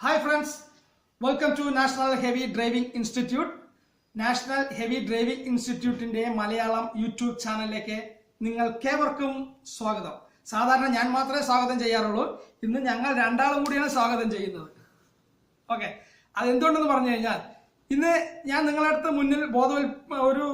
Hi friends welcome to national heavy driving institute national heavy driving ഇൻസ്റ്റിറ്റ്യൂട്ടിന്റെ Malayalam YouTube ചാനലിലേക്ക് നിങ്ങൾക്കേവർക്കും സ്വാഗതം. സാധാരണ ഞാൻ മാത്രമേ സ്വാഗതം ചെയ്യാറുള്ളൂ. ഇന്ന് ഞങ്ങൾ രണ്ടാളും കൂടിയാണ് സ്വാഗതം ചെയ്യുന്നത്. ഓക്കെ അതെന്തുകൊണ്ടെന്ന് പറഞ്ഞു കഴിഞ്ഞാൽ ഇന്ന് ഞാൻ നിങ്ങളുടെ അടുത്ത് മുന്നിൽ ബോധവൽ ഒരു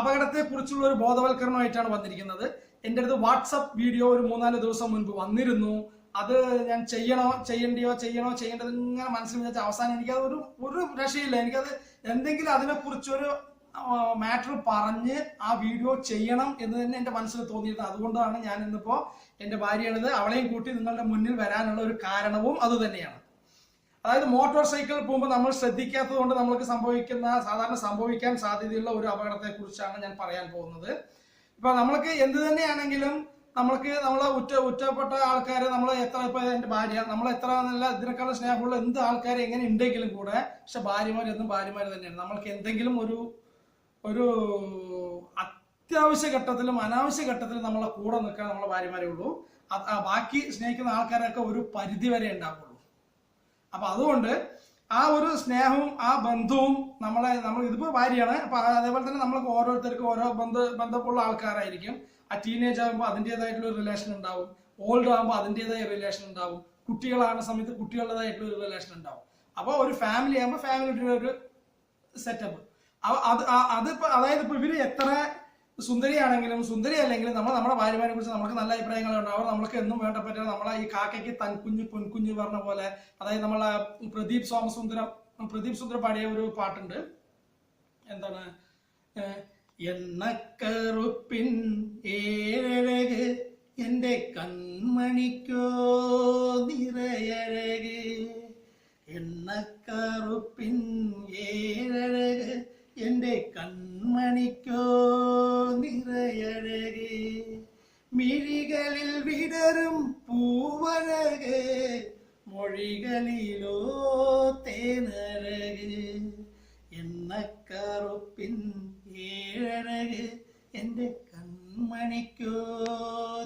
അപകടത്തെ കുറിച്ചുള്ള ഒരു ബോധവൽക്കരണമായിട്ടാണ് വന്നിരിക്കുന്നത്. എന്റെ അടുത്ത് വാട്സപ്പ് വീഡിയോ ഒരു മൂന്നാൽ ദിവസം മുൻപ് വന്നിരുന്നു. അത് ഞാൻ ചെയ്യണോ ചെയ്യണ്ടയോ ചെയ്യണോ ചെയ്യേണ്ടത് ഇങ്ങനെ മനസ്സിൽ വിചാരിച്ച അവസാനം എനിക്കത് ഒരു ഒരു രക്ഷയില്ല. എനിക്കത് എന്തെങ്കിലും അതിനെക്കുറിച്ചൊരു മാറ്റർ പറഞ്ഞ് ആ വീഡിയോ ചെയ്യണം എന്ന് തന്നെ എന്റെ മനസ്സിൽ തോന്നിയിരുന്നത് അതുകൊണ്ടാണ് ഞാൻ ഇന്നിപ്പോ എന്റെ ഭാര്യയാണിത് അവളെയും കൂട്ടി നിങ്ങളുടെ മുന്നിൽ വരാനുള്ള ഒരു കാരണവും അത് തന്നെയാണ്. അതായത് മോട്ടോർ സൈക്കിൾ പോകുമ്പോൾ നമ്മൾ ശ്രദ്ധിക്കാത്തത് കൊണ്ട് നമ്മൾക്ക് സംഭവിക്കുന്ന സാധാരണ സംഭവിക്കാൻ സാധ്യതയുള്ള ഒരു അപകടത്തെ കുറിച്ചാണ് ഞാൻ പറയാൻ പോകുന്നത്. ഇപ്പൊ നമ്മൾക്ക് എന്ത് തന്നെയാണെങ്കിലും നമ്മൾക്ക് നമ്മളെ ഉറ്റ ഉറ്റപ്പെട്ട ആൾക്കാരെ നമ്മൾ എത്ര ഇപ്പൊ എന്റെ ഭാര്യ നമ്മൾ എത്ര നല്ല ഇതിനേക്കാളും സ്നേഹമുള്ള എന്ത് ആൾക്കാരെ എങ്ങനെ ഉണ്ടെങ്കിലും കൂടെ പക്ഷെ ഭാര്യമാർ എന്നും ഭാര്യമാർ തന്നെയാണ്. നമ്മൾക്ക് എന്തെങ്കിലും ഒരു ഒരു അത്യാവശ്യ ഘട്ടത്തിലും അനാവശ്യ ഘട്ടത്തിലും നമ്മളെ കൂടെ നിൽക്കാൻ നമ്മളെ ഭാര്യമാരേ ഉള്ളൂ. ബാക്കി സ്നേഹിക്കുന്ന ആൾക്കാരൊക്കെ ഒരു പരിധി വരെ ഉണ്ടാവുള്ളൂ. അപ്പൊ അതുകൊണ്ട് ആ ഒരു സ്നേഹവും ആ ബന്ധവും നമ്മളെ നമ്മൾ ഇതിപ്പോ ഭാര്യയാണ്. അപ്പൊ അതേപോലെ തന്നെ നമ്മൾക്ക് ഓരോരുത്തർക്കും ഓരോ ബന്ധ ബന്ധമുള്ള ആൾക്കാരായിരിക്കും. ആ ടീനേജ് ആകുമ്പോൾ അതിന്റെതായിട്ടുള്ള ഒരു റിലേഷൻ ഉണ്ടാവും. ഓൾഡ് ആകുമ്പോൾ അതിന്റെതായ റിലേഷൻ ഉണ്ടാവും. കുട്ടികളാകുന്ന സമയത്ത് കുട്ടികളുടേതായിട്ടുള്ള ഒരു റിലേഷൻ ഉണ്ടാവും. അപ്പോൾ ഒരു ഫാമിലി ആകുമ്പോൾ ഫാമിലിയുടെ ഒരു സെറ്റപ്പ് അത് അതിപ്പോ അതായത് ഇപ്പൊ ഇവർ എത്ര സുന്ദരിയാണെങ്കിലും സുന്ദരി അല്ലെങ്കിലും നമ്മൾ നമ്മുടെ ഭാര്യമാരെ കുറിച്ച് നമുക്ക് നല്ല അഭിപ്രായങ്ങൾ ഉണ്ടാവും. നമ്മൾക്ക് എന്നും വേണ്ടപ്പെട്ട നമ്മളെ ഈ കാക്കയ്ക്ക് തൻകുഞ്ഞ് പൊൻകുഞ്ഞ് പറഞ്ഞ പോലെ അതായത് നമ്മളെ പ്രദീപ് സോമസുന്ദരം പ്രദീപ് സുന്ദരം പാടിയ ഒരു പാട്ടുണ്ട്. എന്താണ്? എണ്ണക്കറുപ്പിൻ ഏഴഴക് എന്റെ കൺമണിക്കോ നിറയഴക്. എണ്ണക്കറുപ്പിൻ ഏഴഴക് എന്റെ കൺമണിക്കോ നിറയഴകേ. മിഴികളിൽ വിടരും പൂവഴകേ. മൊഴികളിലോ തേനഴക്. കറുപ്പിൻ ഏഴഴക് എന്റെ കൺമണിക്കോ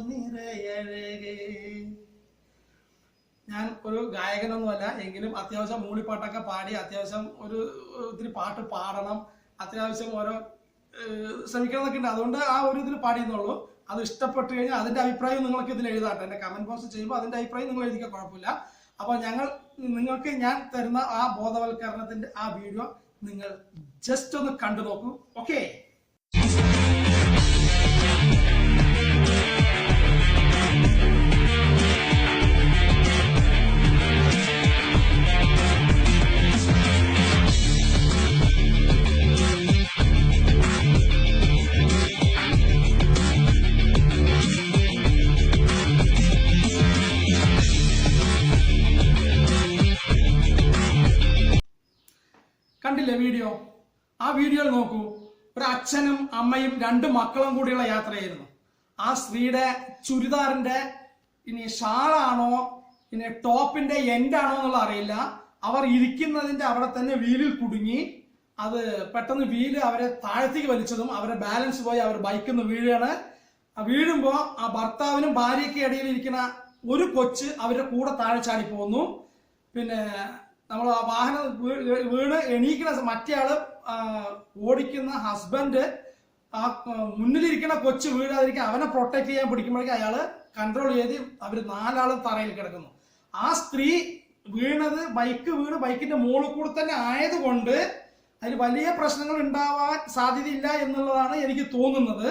നിറയഴക്. ഞാൻ ഒരു ഗായകനൊന്നുമല്ല എങ്കിലും അത്യാവശ്യം മൂളിപ്പാട്ടൊക്കെ പാടി അത്യാവശ്യം ഒരു ഒത്തിരി പാട്ട് പാടണം. അത്യാവശ്യം ഓരോ ശ്രമിക്കണമെന്നൊക്കെ ശ്രമിക്കണം ഉണ്ട്. അതുകൊണ്ട് ആ ഒരു ഇതിൽ പാടിയെന്നുള്ളൂ. അത് ഇഷ്ടപ്പെട്ട് കഴിഞ്ഞാൽ അതിന്റെ അഭിപ്രായം നിങ്ങൾക്ക് ഇതിൽ എഴുതാട്ടെ. എന്റെ കമന്റ് ബോക്സ് ചെയ്യുമ്പോൾ അതിന്റെ അഭിപ്രായം നിങ്ങൾ എഴുതിക്കാൻ കുഴപ്പമില്ല. അപ്പൊ ഞങ്ങൾ നിങ്ങൾക്ക് ഞാൻ തരുന്ന ആ ബോധവൽക്കരണത്തിന്റെ ആ വീഡിയോ നിങ്ങൾ ജസ്റ്റ് ഒന്ന് കണ്ടു നോക്കൂ. ഓക്കേ വീഡിയോ ആ വീഡിയോയിൽ നോക്കൂ. ഒരു അച്ഛനും അമ്മയും രണ്ട് മക്കളും കൂടിയുള്ള യാത്രയായിരുന്നു. ആ സ്ത്രീയുടെ ചുരിദാറിന്റെ ഇനി ഷാളാണോ ഇനി ടോപ്പിന്റെ എൻഡാണോ എന്നുള്ള അറിയില്ല. അവർ ഇരിക്കുന്നതിന്റെ അവിടെ തന്നെ വീലിൽ കുടുങ്ങി. അത് പെട്ടെന്ന് വീൽ അവരെ താഴത്തേക്ക് വലിച്ചതും അവരെ ബാലൻസ് പോയി അവർ ബൈക്കിൽ നിന്ന് വീഴുകയാണ്. ആ വീഴുമ്പോ ആ ഭർത്താവിനും ഭാര്യയ്ക്ക് ഇടയിൽ ഇരിക്കുന്ന ഒരു കൊച്ച് അവരുടെ കൂടെ താഴെ ചാടി പോകുന്നു പിന്നെ നമ്മൾ ആ വാഹനം വീണ് എണീക്കുന്ന സ- മറ്റേ ആൾ ഓടിക്കുന്ന ഹസ്ബൻഡ് ആ ആ, മുന്നിലിരിക്കുന്ന കൊച്ച് വീഴാതിരിക്കാൻ അവനെ പ്രൊട്ടക്ട് ചെയ്യാൻ പിടിക്കുമ്പോഴേക്കും അയാൾ കൺട്രോൾ ചെയ്ത് അവർ നാലാളും തറയിൽ കിടക്കുന്നു. ആ സ്ത്രീ വീണത് ബൈക്ക് വീണ് ബൈക്കിന്റെ മുകളിൽ കൂടെ തന്നെ ആയതുകൊണ്ട് അതിൽ വലിയ പ്രശ്നങ്ങൾ ഉണ്ടാവാൻ സാധ്യതയില്ല എന്നുള്ളതാണ് എനിക്ക് തോന്നുന്നത്.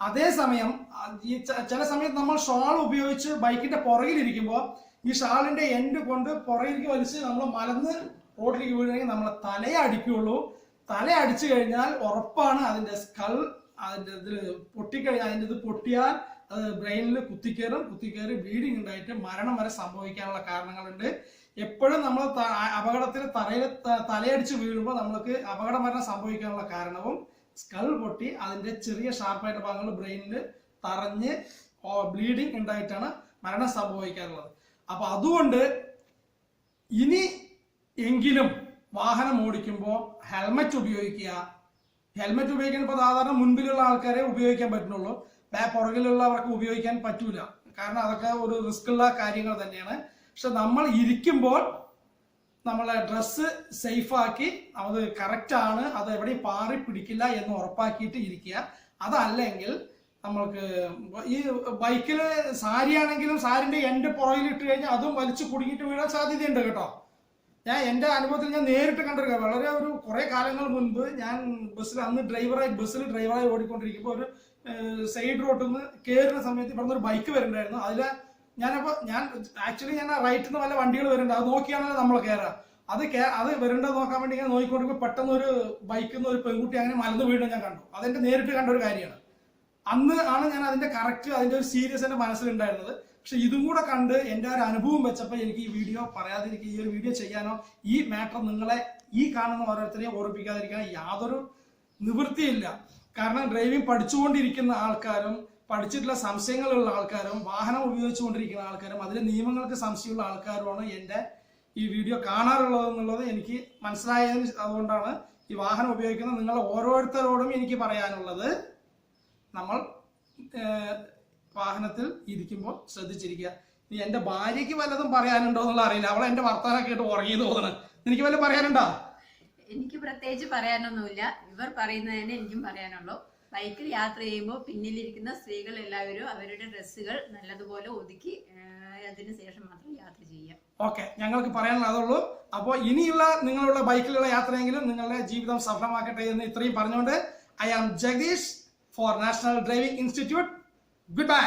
അതേസമയം ഈ ചില സമയത്ത് നമ്മൾ ഷോൾ ഉപയോഗിച്ച് ബൈക്കിന്റെ പുറകിലിരിക്കുമ്പോൾ ഈ ഷാളിന്റെ എൻഡ് കൊണ്ട് പുറകിലേക്ക് വലിച്ച് നമ്മൾ മലന്ന് റോഡിലേക്ക് വീഴണമെങ്കിൽ നമ്മളെ തലയെ അടിക്കുകയുള്ളൂ. തല അടിച്ചു കഴിഞ്ഞാൽ ഉറപ്പാണ് അതിന്റെ സ്കൾ അതിന്റെ ഇതിൽ പൊട്ടിക്കഴിഞ്ഞാൽ അതിന്റെ ഇത് പൊട്ടിയാൽ അത് ബ്രെയിനിൽ കുത്തിക്കയറും കുത്തിക്കയറി ബ്ലീഡിങ് ഉണ്ടായിട്ട് മരണം വരെ സംഭവിക്കാനുള്ള കാരണങ്ങളുണ്ട്. എപ്പോഴും നമ്മൾ അപകടത്തിൽ തലയിൽ തലയടിച്ച് വീഴുമ്പോൾ നമ്മൾക്ക് അപകട മരണം സംഭവിക്കാനുള്ള കാരണവും സ്കൾ പൊട്ടി അതിന്റെ ചെറിയ ഷാർപ്പായിട്ട് ഭാഗങ്ങൾ ബ്രെയിനിൽ തറഞ്ഞ് ബ്ലീഡിങ് ഉണ്ടായിട്ടാണ് മരണം സംഭവിക്കാറുള്ളത്. അപ്പൊ അതുകൊണ്ട് ഇനി എങ്കിലും വാഹനം ഓടിക്കുമ്പോൾ ഹെൽമറ്റ് ഉപയോഗിക്കുക. ഹെൽമറ്റ് ഉപയോഗിക്കുന്ന സാധാരണ മുൻപിലുള്ള ആൾക്കാരെ ഉപയോഗിക്കാൻ പറ്റുന്നുള്ളൂ. പുറകിലുള്ളവർക്ക് ഉപയോഗിക്കാൻ പറ്റൂല. കാരണം അതൊക്കെ ഒരു റിസ്ക് ഉള്ള കാര്യങ്ങൾ തന്നെയാണ്. പക്ഷെ നമ്മൾ ഇരിക്കുമ്പോൾ നമ്മളെ ഡ്രസ്സ് സേഫാക്കി അത് കറക്റ്റ് ആണ്. അത് എവിടെയും പാറി പിടിക്കില്ല എന്ന് ഉറപ്പാക്കിയിട്ട് ഇരിക്കുക. അതല്ലെങ്കിൽ നമ്മൾക്ക് ഈ ബൈക്കിൽ സാരി ആണെങ്കിലും സാരിന്റെ എന്റെ പുറകിൽ ഇട്ട് കഴിഞ്ഞാൽ അതും വലിച്ചു കുടുങ്ങിയിട്ട് വീഴാൻ സാധ്യതയുണ്ട് കേട്ടോ. ഞാൻ എന്റെ അനുഭവത്തിൽ ഞാൻ നേരിട്ട് കണ്ടിരിക്കുക വളരെ ഒരു കുറേ കാലങ്ങൾ മുൻപ് ഞാൻ ബസ്സിൽ അന്ന് ഡ്രൈവറായി ബസ്സിൽ ഡ്രൈവറായി ഓടിക്കൊണ്ടിരിക്കുമ്പോൾ ഒരു സൈഡ് റോട്ടിൽ നിന്ന് കയറുന്ന സമയത്ത് ഇവിടുന്ന് ഒരു ബൈക്ക് വരുന്നുണ്ടായിരുന്നു അതിൽ ഞാനപ്പോൾ ഞാൻ ആക്ച്വലി ഞാൻ റൈറ്റിൽ നിന്ന് വല്ല വണ്ടികൾ വരുന്നുണ്ട് അത് നോക്കിയാണല്ലോ നമ്മൾ കയറുക അത് അത് വരേണ്ടത് നോക്കാൻ വേണ്ടി ഇങ്ങനെ നോക്കിക്കൊണ്ടിരിക്കുമ്പോൾ പെട്ടെന്ന് ഒരു ബൈക്കിൽ നിന്ന് ഒരു പെൺകുട്ടി അങ്ങനെ മലന്ന് വീഴുന്നത് ഞാൻ കണ്ടു. അതെന്റെ നേരിട്ട് കണ്ട ഒരു കാര്യമാണ്. അന്ന് ആണ് ഞാൻ അതിന്റെ കറക്റ്റ് അതിന്റെ ഒരു സീരിയസ് എന്റെ മനസ്സിലുണ്ടായിരുന്നത്. പക്ഷെ ഇതും കൂടെ കണ്ട് എന്റെ ഒരു അനുഭവം വെച്ചപ്പോൾ എനിക്ക് ഈ വീഡിയോ പറയാതിരിക്കുക ഈ ഒരു വീഡിയോ ചെയ്യാനോ ഈ മാറ്റർ നിങ്ങളെ ഈ കാണുന്ന ഓരോരുത്തരെയും ഓർപ്പിക്കാതിരിക്കാൻ യാതൊരു നിവൃത്തിയില്ല. കാരണം ഡ്രൈവിംഗ് പഠിച്ചുകൊണ്ടിരിക്കുന്ന ആൾക്കാരും പഠിച്ചിട്ടുള്ള സംശയങ്ങളുള്ള ആൾക്കാരും വാഹനം ഉപയോഗിച്ചുകൊണ്ടിരിക്കുന്ന ആൾക്കാരും അതിലെ നിയമങ്ങൾക്ക് സംശയമുള്ള ആൾക്കാരുമാണ് എന്റെ ഈ വീഡിയോ കാണാറുള്ളത് എന്നുള്ളത് എനിക്ക് മനസ്സിലായതിന് അതുകൊണ്ടാണ് ഈ വാഹനം ഉപയോഗിക്കുന്ന നിങ്ങളെ ഓരോരുത്തരോടും എനിക്ക് പറയാനുള്ളത്. നമ്മൾ വാഹനത്തിൽ ഇരിക്കുമ്പോൾ ശ്രദ്ധിച്ചിരിക്കുക. ഇനി എന്റെ ഭാര്യയ്ക്ക് വല്ലതും പറയാനുണ്ടോ എന്നുള്ള അറിയില്ല. അവൾ എന്റെ വർത്തമാനം കേട്ട് ഉറങ്ങി തോന്നണ്. എനിക്ക് വല്ലതും പറയാനുണ്ടോ? എനിക്ക് പ്രത്യേകിച്ച് പറയാനൊന്നുമില്ല. ഇവർ പറയുന്നതന്നെ എനിക്കും പറയാനുള്ളൂ. ബൈക്കിൽ യാത്ര ചെയ്യുമ്പോൾ പിന്നിലിരിക്കുന്ന സ്ത്രീകൾ എല്ലാവരും അവരുടെ ഡ്രസ്സുകൾ നല്ലതുപോലെ ഒതുക്കി അതിന് ശേഷം മാത്രം യാത്ര ചെയ്യുക. ഓക്കെ. ഞങ്ങൾക്ക് പറയാനുള്ള അതുള്ളൂ. അപ്പോൾ ഇനിയുള്ള നിങ്ങളുടെ ബൈക്കിലുള്ള യാത്രയെങ്കിലും നിങ്ങളുടെ ജീവിതം സഫലമാക്കട്ടെ എന്ന് ഇത്രയും പറഞ്ഞുകൊണ്ട് I am Jagadeesh for national driving institute good bye